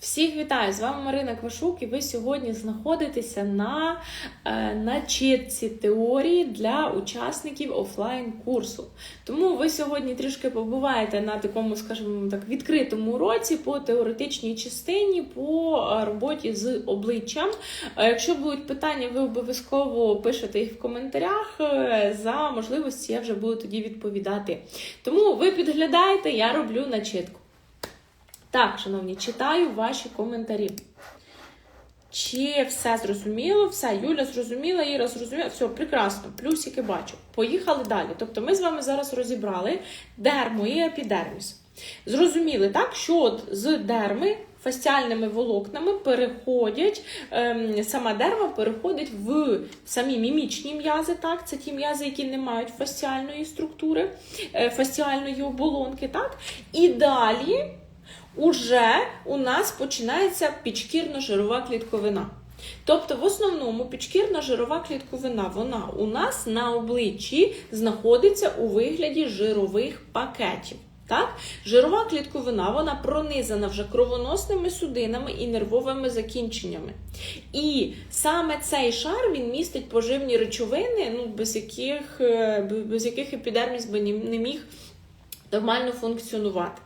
Всіх вітаю! З вами Марина Квашук, і ви сьогодні знаходитеся на е, начитці теорії для учасників офлайн курсу. Тому ви сьогодні трішки побуваєте на такому, скажімо так, відкритому уроці по теоретичній частині по е, роботі з обличчям. Е, Якщо будуть питання, ви обов'язково пишете їх в коментарях. За можливості я вже буду тоді відповідати. Тому ви підглядаєте, я роблю начитку. Так, шановні, читаю ваші коментарі. Чи все зрозуміло? Все, Юля зрозуміла, Іра зрозуміла. Все, прекрасно, плюсики бачу. Поїхали далі. Тобто ми з вами зараз розібрали дермо і епідерміс. Зрозуміли, так, що от з дерми фасціальними волокнами переходять, ем, сама дерма переходить в самі мімічні м'язи, так, це ті м'язи, які не мають фасціальної структури, е, фасціальної оболонки, так, і далі уже у нас починається підшкірно-жирова клітковина. Тобто, в основному підшкірна жирова клітковина вона у нас на обличчі знаходиться у вигляді жирових пакетів. Так? Жирова клітковина вона пронизана вже кровоносними судинами і нервовими закінченнями. І саме цей шар він містить поживні речовини, ну, без яких, е, без яких епідерміс би не міг нормально функціонувати.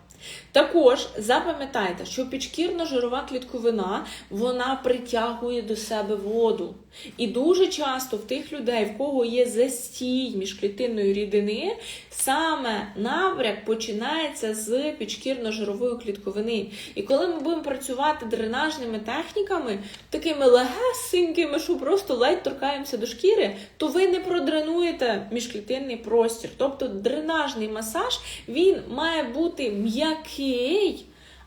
Також запам'ятайте, що підшкірно-жирова клітковина вона притягує до себе воду. І дуже часто в тих людей, в кого є застій міжклітинної рідини, саме набряк починається з підшкірно-жирової клітковини. І коли ми будемо працювати дренажними техніками, такими легесенькими, що просто ледь торкаємося до шкіри, то ви не продренуєте міжклітинний простір. Тобто дренажний масаж він має бути м'який.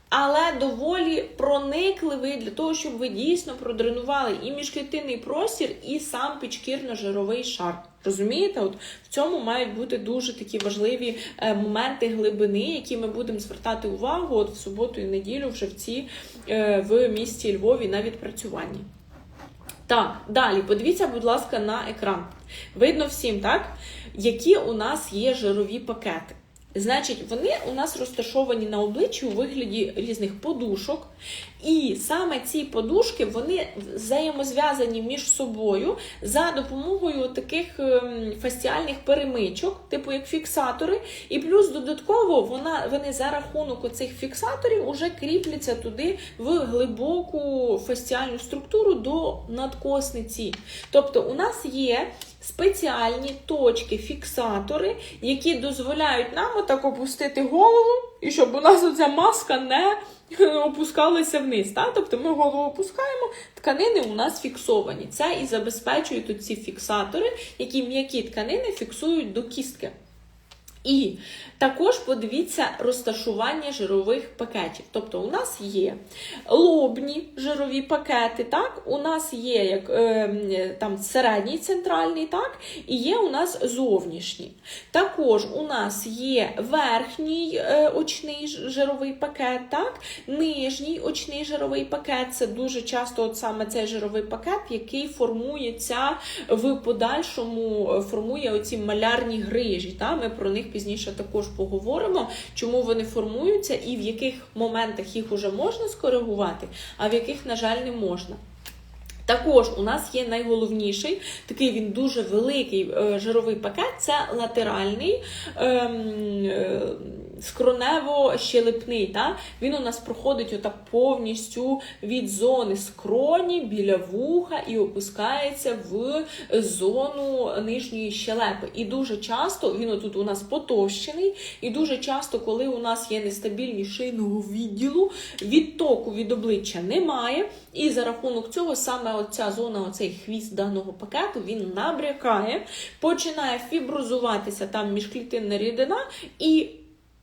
Але доволі проникливий для того, щоб ви дійсно продренували і міжклітинний простір, і сам підшкірно-жировий шар. Розумієте? От в цьому мають бути дуже такі важливі е, моменти глибини, які ми будемо звертати увагу от в суботу і неділю в живці е, в місті Львові на відпрацюванні. Так, далі, подивіться, будь ласка, на екран. Видно всім, так? Які у нас є жирові пакети. Значить, вони у нас розташовані на обличчі у вигляді різних подушок. І саме ці подушки вони взаємозв'язані між собою за допомогою таких ем, фасціальних перемичок, типу як фіксатори. І плюс додатково вона, вони за рахунок оцих фіксаторів вже кріпляться туди в глибоку фасціальну структуру до надкосниці. Тобто у нас є спеціальні точки, фіксатори, які дозволяють нам отак опустити голову, і щоб у нас оця маска не опускалася вниз. Так? Тобто ми голову опускаємо, тканини у нас фіксовані. Це і забезпечують ці фіксатори, які м'які тканини фіксують до кістки. І також подивіться розташування жирових пакетів. Тобто, у нас є лобні жирові пакети, так? у нас є як, е, там середній центральний, так? і є у нас зовнішній. Також у нас є верхній е, очний жировий пакет, так? нижній очний жировий пакет це дуже часто от саме цей жировий пакет, який формується в подальшому, формує оці малярні грижі. Так? Ми про них пізніше також поговоримо, чому вони формуються і в яких моментах їх уже можна скоригувати, а в яких, на жаль, не можна. Також у нас є найголовніший, такий він дуже великий е, жировий пакет це латеральний ем, е, скронево-щелепний. Та? Він у нас проходить отак повністю від зони скроні біля вуха і опускається в зону нижньої щелепи. І дуже часто він отут у нас потовщений, і дуже часто, коли у нас є нестабільність шийного відділу, відтоку від обличчя немає. І за рахунок цього саме оця зона, оцей хвіст даного пакету, він набрякає, починає фіброзуватися там міжклітинна рідина. і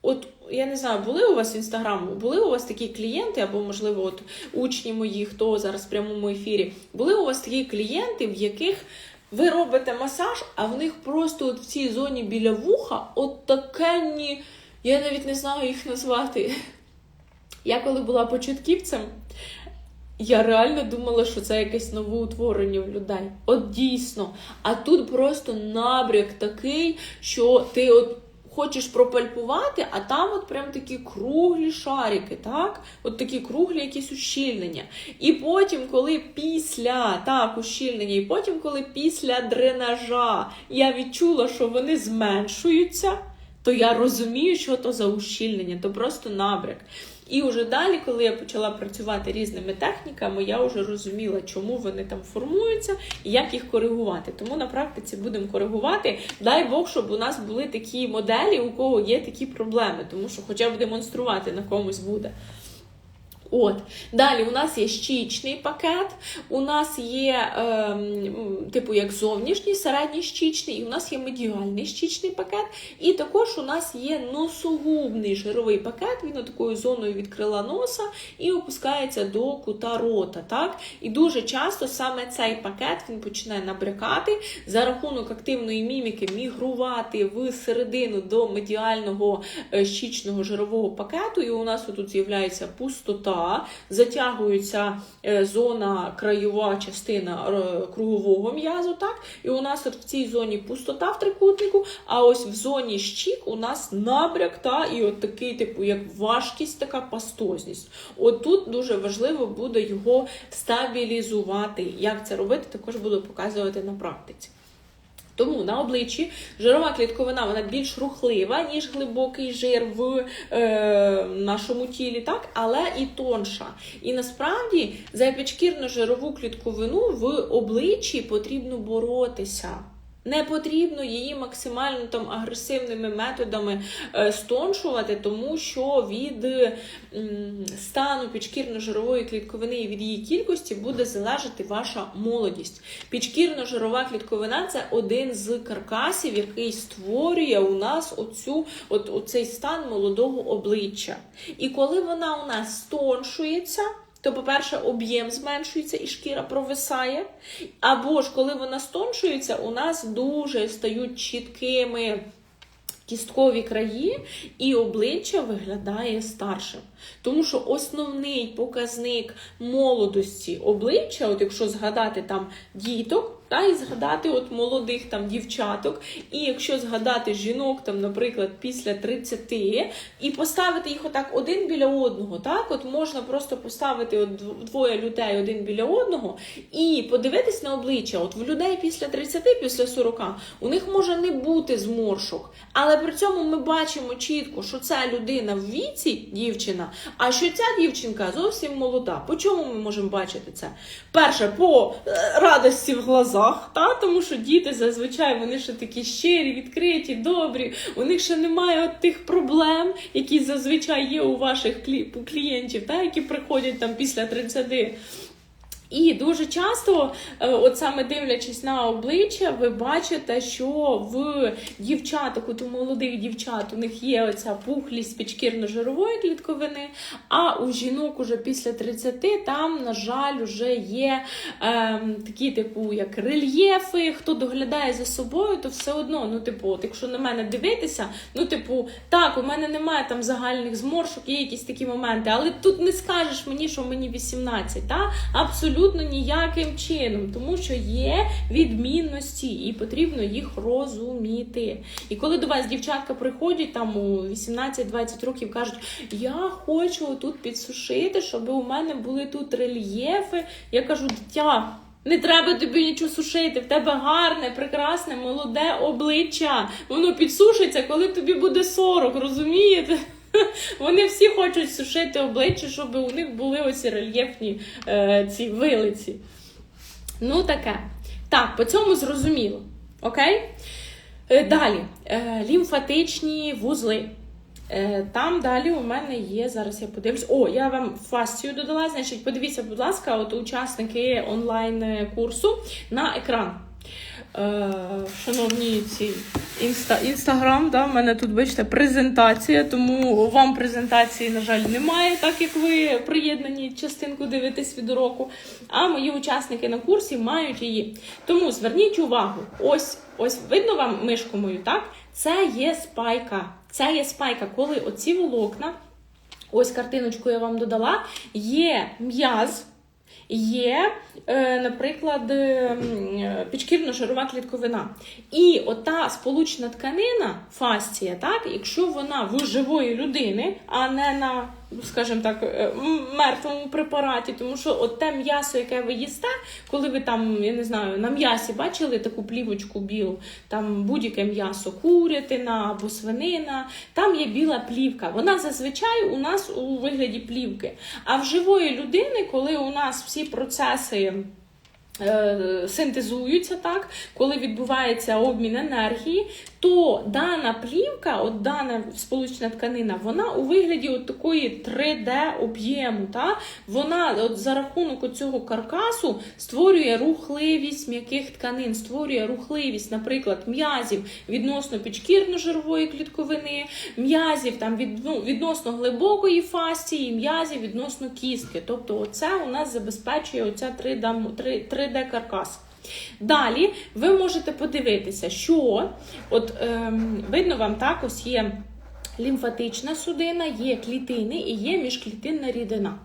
От я не знаю, були у вас в інстаграму, були у вас такі клієнти, або, можливо, от учні мої, хто зараз в прямому ефірі, були у вас такі клієнти, в яких ви робите масаж, а в них просто от в цій зоні біля вуха от такенні, я навіть не знаю їх назвати. Я коли була початківцем, я реально думала, що це якесь новоутворення в людей. От дійсно. А тут просто набряк такий, що ти от хочеш пропальпувати, а там от прям такі круглі шарики, так? От такі круглі якісь ущільнення. І потім, коли після так, ущільнення, і потім, коли після дренажа я відчула, що вони зменшуються, то я розумію, що то за ущільнення, то просто набряк. І вже далі, коли я почала працювати різними техніками, я вже розуміла, чому вони там формуються і як їх коригувати. Тому на практиці будемо коригувати. Дай Бог, щоб у нас були такі моделі, у кого є такі проблеми, тому що хоча б демонструвати на комусь буде. От, далі у нас є щічний пакет, у нас є, ем, типу, як зовнішній, середній щічний, і у нас є медіальний щічний пакет. І також у нас є носогубний жировий пакет, він такою зоною від крила носа і опускається до кута рота. Так? І дуже часто саме цей пакет він починає набрякати за рахунок активної міміки, мігрувати в середину до медіального е, щічного жирового пакету. І у нас тут з'являється пустота затягується е, зона краєва частина е, кругового м'язу. так, І у нас в цій зоні пустота в трикутнику, а ось в зоні щік у нас набряк, та, і от такий, типу, як важкість, така пастозність. От тут дуже важливо буде його стабілізувати. Як це робити, також буду показувати на практиці. Тому на обличчі жирова клітковина вона більш рухлива, ніж глибокий жир в е, нашому тілі, так? але і тонша. І насправді за підшкірну жирову клітковину в обличчі потрібно боротися. Не потрібно її максимально там агресивними методами е, стоншувати, тому що від стану підшкірно-жирової клітковини і від її кількості буде залежати ваша молодість. Підшкірно-жирова клітковина це один з каркасів, який створює у нас оцю, от, оцей стан молодого обличчя. І коли вона у нас стоншується, то, по-перше, об'єм зменшується і шкіра провисає. Або ж, коли вона стоншується, у нас дуже стають чіткими. Кісткові краї і обличчя виглядає старшим. Тому що основний показник молодості обличчя, от якщо згадати там діток, та і згадати от молодих там дівчаток, і якщо згадати жінок, там, наприклад, після 30, і поставити їх отак один біля одного, так, от можна просто поставити от двоє людей один біля одного і подивитись на обличчя. От в людей після 30, після 40, у них може не бути зморшок, але при цьому ми бачимо чітко, що ця людина в віці, дівчина, а що ця дівчинка зовсім молода. По чому ми можемо бачити це? Перше, по е, радості в глазах, та? тому що діти зазвичай вони ще такі щирі, відкриті, добрі. У них ще немає от тих проблем, які зазвичай є у ваших клієнтів, та? які приходять там після 30. І дуже часто, е, от саме дивлячись на обличчя, ви бачите, що в дівчаток, от у молодих дівчат, у них є оця пухлість підшкірно-жирової клітковини, а у жінок уже після 30 там, на жаль, вже є е, такі, типу, як рельєфи. Хто доглядає за собою, то все одно, ну, типу, от, якщо на мене дивитися, ну, типу, так, у мене немає там загальних зморшок, є якісь такі моменти, але тут не скажеш мені, що мені 18, та? абсолютно абсолютно ніяким чином, тому що є відмінності і потрібно їх розуміти. І коли до вас дівчатка приходять там у 18-20 років, кажуть, я хочу тут підсушити, щоб у мене були тут рельєфи. Я кажу, дитя. Не треба тобі нічого сушити, в тебе гарне, прекрасне, молоде обличчя. Воно підсушиться, коли тобі буде 40, розумієте? Вони всі хочуть сушити обличчя, щоб у них були оці рельєфні е, ці вилиці. Ну, таке. Так, по цьому зрозуміло. Окей? Е, далі. Е, лімфатичні вузли. Е, там далі у мене є, зараз я подивлюсь. О, я вам фасцію додала. Значить, подивіться, будь ласка, от учасники онлайн-курсу на екран. Е, шановні ці інста, інстаграм, да, в мене тут, бачите, презентація, тому вам презентації, на жаль, немає, так як ви приєднані частинку дивитесь від уроку. А мої учасники на курсі мають її. Тому зверніть увагу, ось ось видно вам мишку мою, так? Це є спайка. Це є спайка, коли оці волокна, ось картиночку я вам додала, є м'яз. Є, е, наприклад, е, е, підшкірно-жирова клітковина. І ота сполучна тканина, фасція, так, якщо вона в живої людини, а не на, скажімо так, е, мертвому препараті, тому що от те м'ясо, яке ви їсте, коли ви там, я не знаю, на м'ясі бачили таку плівочку білу, там будь-яке м'ясо, курятина або свинина, там є біла плівка. Вона зазвичай у нас у вигляді плівки. А в живої людини, коли у нас всі процеси. е, Синтезуються так, коли відбувається обмін енергії, то дана плівка, от дана сполучна тканина, вона у вигляді от такої 3D об'єму. Та? Вона от за рахунок цього каркасу створює рухливість м'яких тканин, створює рухливість, наприклад, м'язів відносно підшкірно-жирової клітковини, м'язів там від, ну, відносно глибокої фасції, м'язів відносно кістки. Тобто, оце у нас забезпечує оця 3D, 3D каркас. Далі ви можете подивитися, що от ем, видно вам так ось є лімфатична судина, є клітини і є міжклітинна рідина.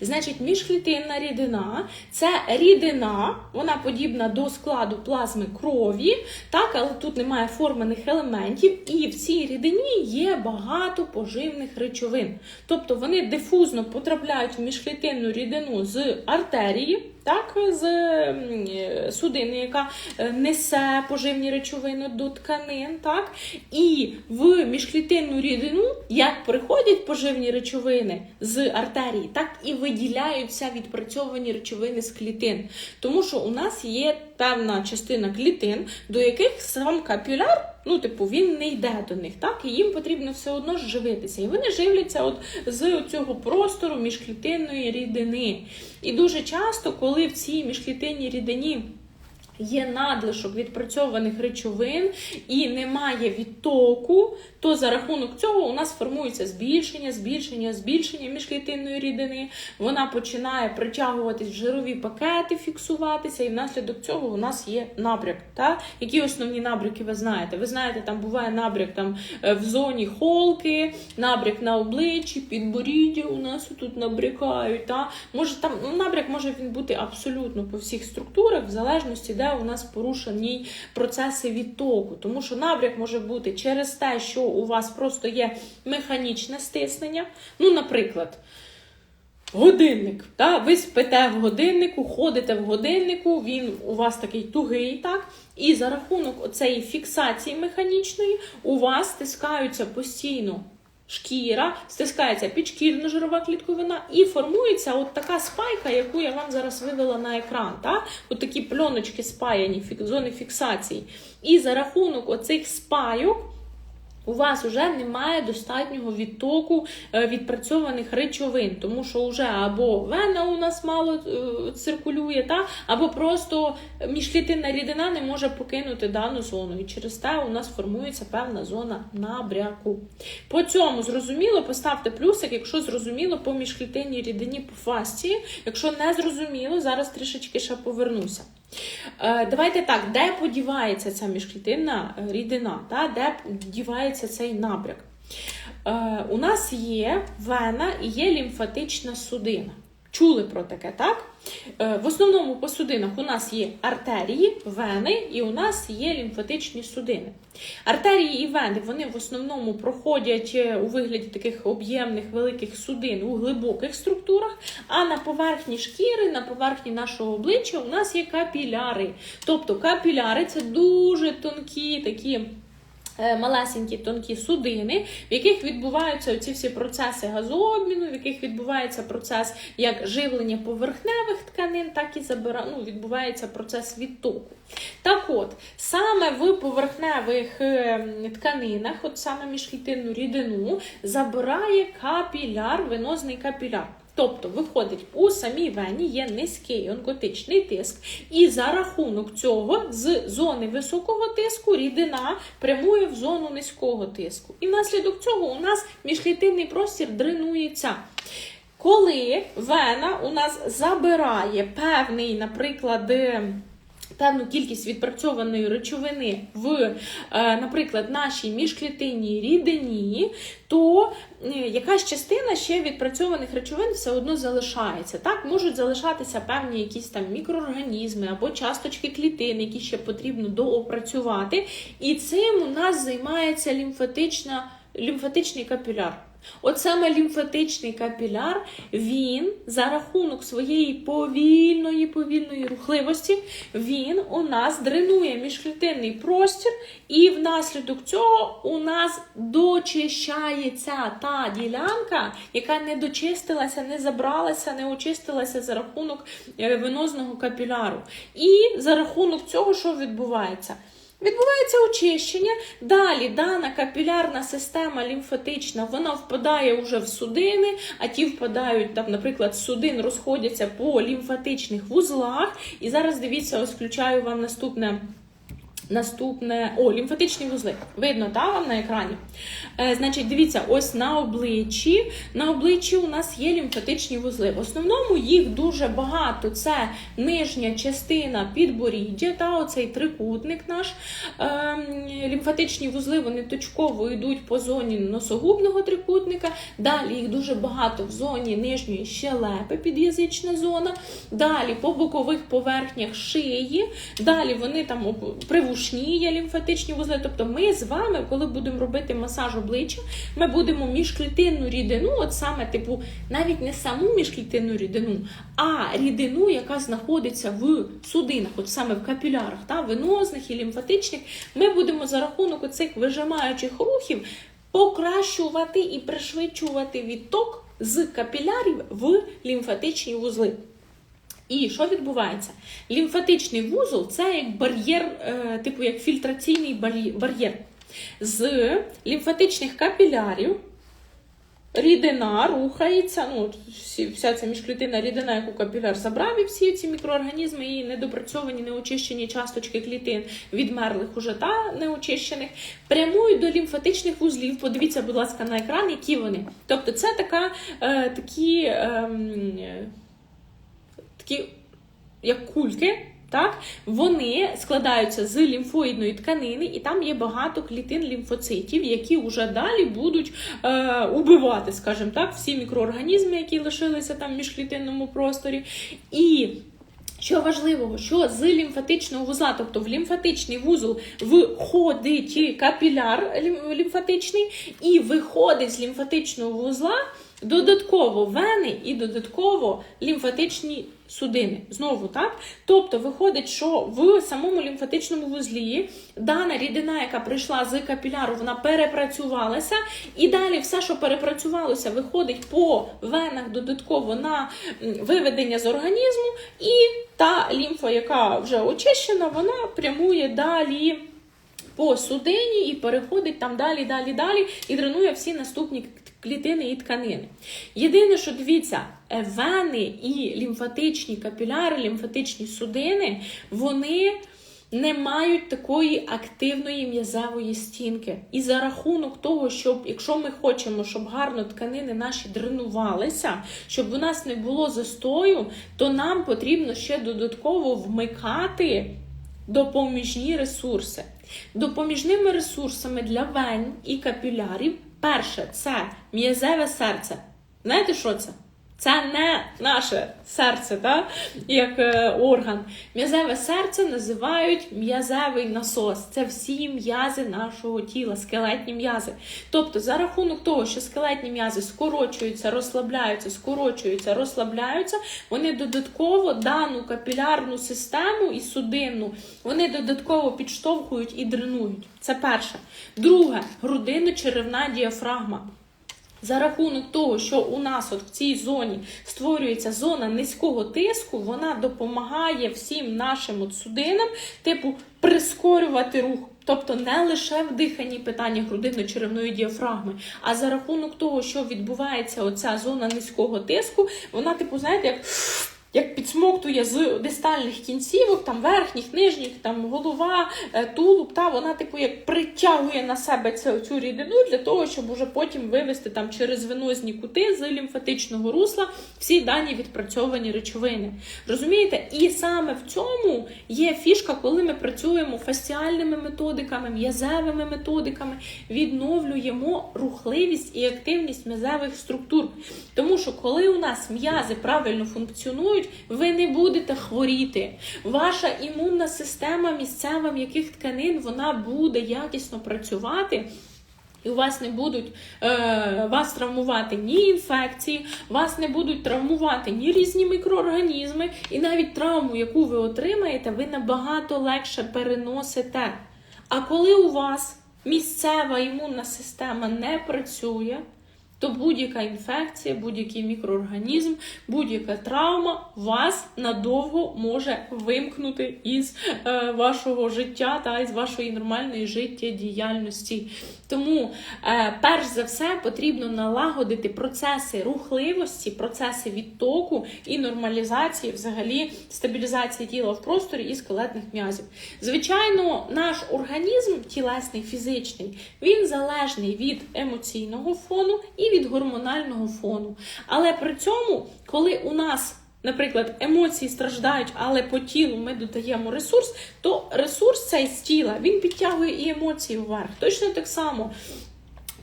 Значить, міжклітинна рідина це рідина, вона подібна до складу плазми крові, так, але тут немає формених елементів, і в цій рідині є багато поживних речовин. Тобто вони дифузно потрапляють в міжклітинну рідину з артерії, так, з е, судини, яка е, несе поживні речовини до тканин, так, і в міжклітинну рідину як приходять поживні речовини з артерії, так і виділяються відпрацьовані речовини з клітин. Тому що у нас є певна частина клітин, до яких сам капіляр. Ну, типу, він не йде до них, так? І їм потрібно все одно живитися. І вони живляться от з цього простору міжклітинної рідини. І дуже часто, коли в цій міжклітинній рідині є надлишок відпрацьованих речовин і немає відтоку, то за рахунок цього у нас формується збільшення, збільшення, збільшення міжклітинної рідини. Вона починає притягуватись в жирові пакети, фіксуватися, і внаслідок цього у нас є набряк. Та? Які основні набряки ви знаєте? Ви знаєте, там буває набряк там, е, в зоні холки, набряк на обличчі, підборіддя у нас тут набрякають. Та? Може, там, ну, набряк може він бути абсолютно по всіх структурах, в залежності, де у нас порушені процеси відтоку. Тому що набряк може бути через те, що у вас просто є механічне стиснення. Ну, наприклад. Годинник. Та? Ви спите в годиннику, ходите в годиннику, він у вас такий тугий, так? І за рахунок оцеї фіксації механічної у вас стискаються постійно шкіра, стискається підшкірно-жирова клітковина і формується от така спайка, яку я вам зараз вивела на екран. Та? От такі пленочки спаяні, фік- зони фіксації. І за рахунок оцих спайок. У вас вже немає достатнього відтоку е, відпрацьованих речовин, тому що вже або вена у нас мало е, циркулює, та, або просто міжклітинна рідина не може покинути дану зону. І через те у нас формується певна зона набряку. По цьому зрозуміло, поставте плюсик, якщо зрозуміло по міжклітинній рідині по фасції. Якщо не зрозуміло, зараз трішечки ще повернуся. Е, Давайте так, де подівається ця міжклітинна рідина, та? де подівається цей набряк? Е, У нас є вена і є лімфатична судина. Чули про таке, так? Е, В основному по судинах у нас є артерії, вени, і у нас є лімфатичні судини. Артерії і вени вони в основному проходять е, у вигляді таких об'ємних великих судин у глибоких структурах, а на поверхні шкіри, на поверхні нашого обличчя у нас є капіляри. Тобто капіляри це дуже тонкі такі. Е, Малесенькі тонкі судини, в яких відбуваються оці всі процеси газообміну, в яких відбувається процес як живлення поверхневих тканин, так і забира... ну, відбувається процес відтоку. Так от, саме в поверхневих е, тканинах, от саме міжклітинну рідину, забирає капіляр, венозний капіляр. Тобто, виходить, у самій вені є низький онкотичний тиск, і за рахунок цього з зони високого тиску рідина прямує в зону низького тиску. І внаслідок цього у нас міжлітинний простір дренується. Коли вена у нас забирає певний, наприклад, е, Певну кількість відпрацьованої речовини в, е, наприклад, нашій міжклітинній рідині, то е, якась частина ще відпрацьованих речовин все одно залишається. Так, можуть залишатися певні якісь там мікроорганізми або часточки клітин, які ще потрібно доопрацювати. І цим у нас займається лімфатична, лімфатичний капіляр. От саме лімфатичний капіляр, він за рахунок своєї повільної повільної рухливості, він у нас дренує міжклітинний простір, і внаслідок цього у нас дочищається та ділянка, яка не дочистилася, не забралася, не очистилася за рахунок е, венозного капіляру. І за рахунок цього, що відбувається? Відбувається очищення. Далі дана капілярна система лімфатична, вона впадає вже в судини, а ті впадають, там, наприклад, судин розходяться по лімфатичних вузлах. І зараз дивіться, ось включаю вам наступне. Наступне, о, лімфатичні вузли. Видно, так, вам на екрані? Е, значить, дивіться, ось на обличчі. На обличчі у нас є лімфатичні вузли. В основному їх дуже багато. Це нижня частина підборіддя, та оцей трикутник наш. Е, лімфатичні вузли вони точково йдуть по зоні носогубного трикутника. Далі їх дуже багато в зоні нижньої щелепи, під'язична зона. Далі по бокових поверхнях шиї. Далі вони там об- привушні є лімфатичні вузли. Тобто ми з вами, коли будемо робити масаж обличчя, ми будемо міжклітинну рідину, от саме типу, навіть не саму міжклітинну рідину, а рідину, яка знаходиться в судинах, от саме в капілярах, та, венозних і лімфатичних, ми будемо за рахунок оцих вижимаючих рухів покращувати і пришвидшувати відток з капілярів в лімфатичні вузли. І що відбувається? Лімфатичний вузол це як бар'єр, е, типу як фільтраційний бар'єр. З лімфатичних капілярів рідина рухається. Ну, вся ця міжклітинна рідина, яку капіляр забрав, і всі ці мікроорганізми і недопрацьовані, неочищені часточки клітин, відмерлих уже та неочищених, прямують до лімфатичних вузлів. Подивіться, будь ласка, на екран, які вони. Тобто, це така, е, такі. е, такі як кульки, так, вони складаються з лімфоїдної тканини, і там є багато клітин лімфоцитів, які вже далі будуть е, убивати, скажімо так, всі мікроорганізми, які лишилися там в міжклітинному просторі. І що важливого, що з лімфатичного вузла, тобто в лімфатичний вузол входить капіляр лімфатичний, і виходить з лімфатичного вузла додатково вени і додатково лімфатичні судини. Знову так. Тобто виходить, що в самому лімфатичному вузлі дана рідина, яка прийшла з капіляру, вона перепрацювалася, і далі все, що перепрацювалося, виходить по венах додатково на виведення з організму, і та лімфа, яка вже очищена, вона прямує далі. По судині і переходить там далі, далі, далі і дренує всі наступні клітини і тканини. Єдине, що дивіться, е, вени і лімфатичні капіляри, лімфатичні судини, вони не мають такої активної м'язевої стінки. І за рахунок того, щоб якщо ми хочемо, щоб гарно тканини наші дренувалися, щоб у нас не було застою, то нам потрібно ще додатково вмикати допоміжні ресурси. Допоміжними ресурсами для вен і капілярів перше це м'язеве серце. Знаєте, що це? Це не наше серце, так? як е, орган. М'язеве серце називають м'язевий насос. Це всі м'язи нашого тіла, скелетні м'язи. Тобто, за рахунок того, що скелетні м'язи скорочуються, розслабляються, скорочуються, розслабляються, вони додатково дану капілярну систему і судинну вони додатково підштовхують і дренують. Це перше. Друге, грудино-черевна діафрагма. За рахунок того, що у нас от в цій зоні створюється зона низького тиску, вона допомагає всім нашим от судинам, типу, прискорювати рух. Тобто не лише в диханні питання грудино-черевної діафрагми, а за рахунок того, що відбувається оця зона низького тиску, вона, типу, знаєте, як як підсмоктує з дистальних кінцівок, там верхніх, нижніх, там голова, е, тулуб, та вона, типу, як притягує на себе цю, цю рідину для того, щоб уже потім вивести там через венозні кути з лімфатичного русла всі дані відпрацьовані речовини. Розумієте? І саме в цьому є фішка, коли ми працюємо фасціальними методиками, м'язевими методиками, відновлюємо рухливість і активність м'язевих структур. Тому що коли у нас м'язи правильно функціонують, ви не будете хворіти. Ваша імунна система місцева м'яких тканин вона буде якісно працювати. І у вас не будуть е, вас травмувати ні інфекції, вас не будуть травмувати ні різні мікроорганізми, і навіть травму, яку ви отримаєте, ви набагато легше переносите. А коли у вас місцева імунна система не працює, то будь-яка інфекція, будь-який мікроорганізм, будь-яка травма вас надовго може вимкнути із е, вашого життя та із вашої нормальної життєдіяльності. Тому, е, перш за все, потрібно налагодити процеси рухливості, процеси відтоку і нормалізації, взагалі стабілізації тіла в просторі і скелетних м'язів. Звичайно, наш організм, тілесний, фізичний, він залежний від емоційного фону і від гормонального фону. Але при цьому, коли у нас Наприклад, емоції страждають, але по тілу ми додаємо ресурс, то ресурс цей з тіла він підтягує і емоції вверх. Точно так само.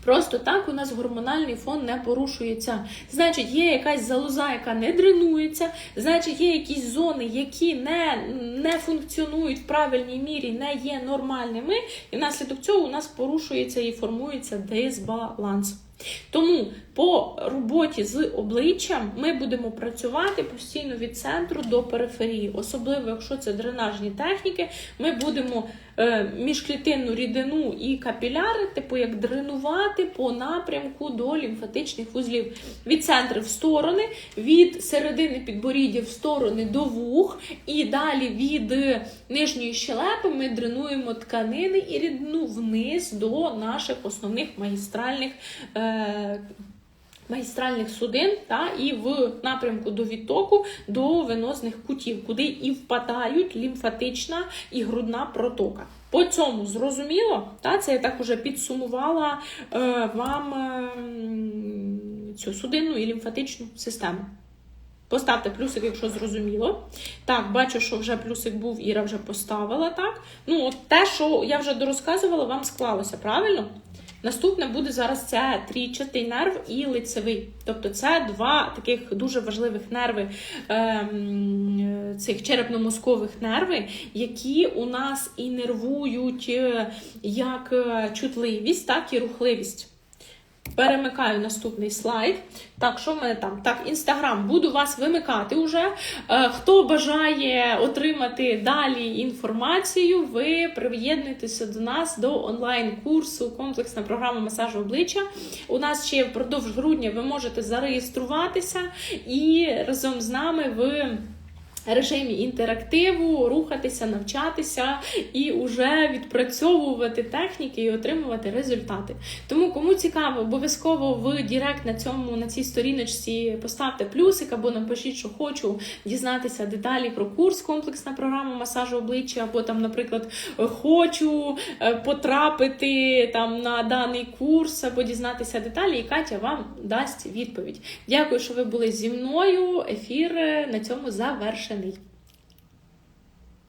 Просто так у нас гормональний фон не порушується. Значить, є якась залоза, яка не дренується, значить, є якісь зони, які не не функціонують в правильній мірі, не є нормальними, і внаслідок цього у нас порушується і формується дисбаланс. Тому по роботі з обличчям ми будемо працювати постійно від центру до периферії, особливо якщо це дренажні техніки, ми будемо е, міжклітинну рідину і капіляри, типу як дренувати по напрямку до лімфатичних вузлів. Від центру в сторони, від середини підборіддя в сторони до вух, і далі від нижньої щелепи ми дренуємо тканини і рідину вниз до наших основних магістральних. Е, Магістральних судин та і в напрямку до відтоку до венозних кутів, куди і впадають лімфатична і грудна протока. По цьому зрозуміло, та це я так уже підсумувала е, вам е, цю судинну і лімфатичну систему. Поставте плюсик, якщо зрозуміло. Так, бачу, що вже плюсик був, Іра вже поставила. так. Ну, от те, що я вже дорозказувала, вам склалося, правильно? Наступне буде зараз це трійчатий нерв і лицевий. Тобто це два таких дуже важливих нерви е, цих черепно-мозкових нерви, які у нас і нервують е, як е, чутливість, так і рухливість. Перемикаю наступний слайд. Так, що в мене там? Так, інстаграм, буду вас вимикати вже. Е, хто бажає отримати далі інформацію, ви приєднуйтеся до нас до онлайн-курсу Комплексна програма масажу обличчя. У нас ще впродовж грудня ви можете зареєструватися і разом з нами ви режимі інтерактиву, рухатися, навчатися і вже відпрацьовувати техніки і отримувати результати. Тому, кому цікаво, обов'язково в Дірект на цьому на цій сторіночці поставте плюсик або напишіть, що хочу дізнатися деталі про курс, комплексна програма масажу обличчя, або там, наприклад, хочу е, потрапити там на даний курс, або дізнатися деталі, і Катя вам дасть відповідь. Дякую, що ви були зі мною. Ефір е, на цьому завершений. from me.